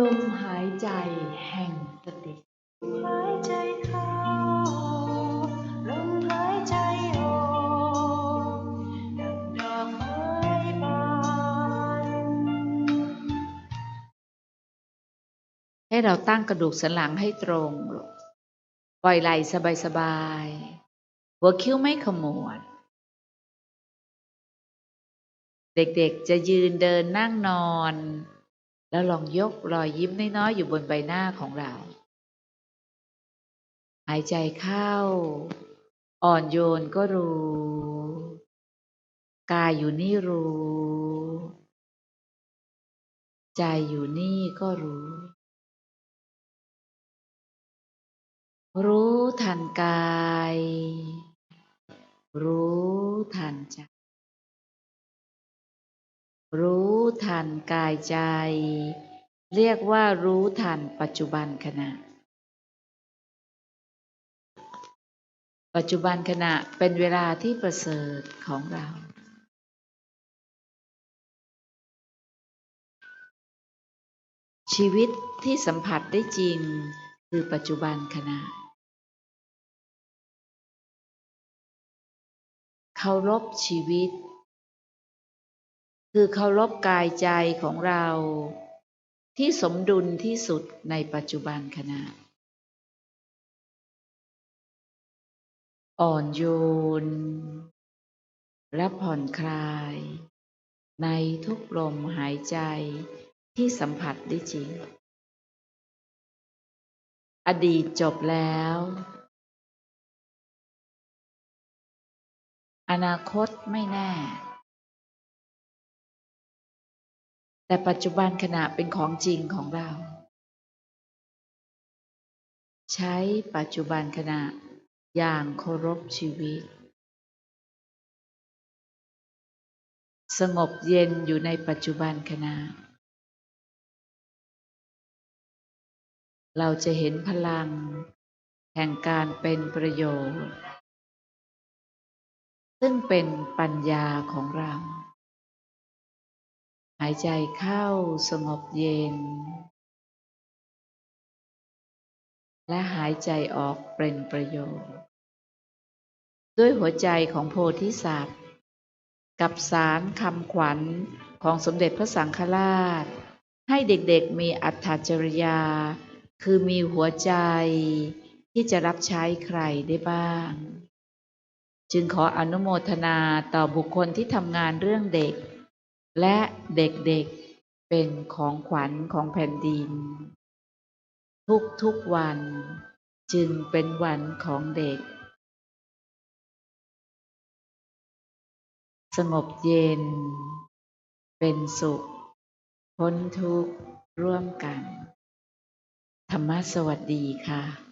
ลมหายใจแห่งสติหายใจเข้าลมหายใจออกดังดอกไม้บานให้เราตั้งกระดูกสันหลังให้ตรงปล่อยไหล่สบายๆ หัวคิ้วไม่ขมวด เด็กๆจะยืนเดินนั่งนอน แล้วลองยกรอยยิ้มน้อยๆอยู่บนใบหน้าของเรา หายใจเข้า อ่อนโยนก็รู้ กายอยู่นี่รู้ ใจอยู่นี่ก็รู้ รู้ทันกาย รู้ทันใจรู้ ทันกายใจ เรียกว่ารู้ทันปัจจุบันขณะ ปัจจุบันขณะเป็นเวลาที่ประเสริฐของเรา ชีวิตที่สัมผัสได้จริงคือปัจจุบันขณะเคารพชีวิต คือเคารพกายใจของเรา ที่สมดุลที่สุดในปัจจุบันขณะ อ่อนโยน และผ่อนคลาย ในทุกลมหายใจที่สัมผัสได้จริง อดีตจบแล้ว อนาคตไม่แน่ แต่ปัจจุบันขณะเป็นของจริงของเรา ใช้ปัจจุบันขณะอย่างเคารพชีวิต สงบเย็นอยู่ในปัจจุบันขณะ เราจะเห็นพลัง แห่งการเป็นประโยชน์ ซึ่งเป็นปัญญาของเรา หายใจเข้าสงบเย็น และหายใจออกเป็นประโยชน์ ด้วยหัวใจของโพธิสัตว์ กับสารคำขวัญของสมเด็จพระสังฆราช ให้เด็กๆมีอัตถจริยา คือมีหัวใจที่จะรับใช้ใครได้บ้าง จึงขออนุโมทนาต่อบุคคลที่ทำงานเรื่องเด็ก และเด็กๆเป็นของขวัญของแผ่นดิน ทุกๆวันจึงเป็นวันของเด็ก สงบเย็น เป็นสุข พ้นทุกข์ร่วมกัน ธรรมะสวัสดีค่ะ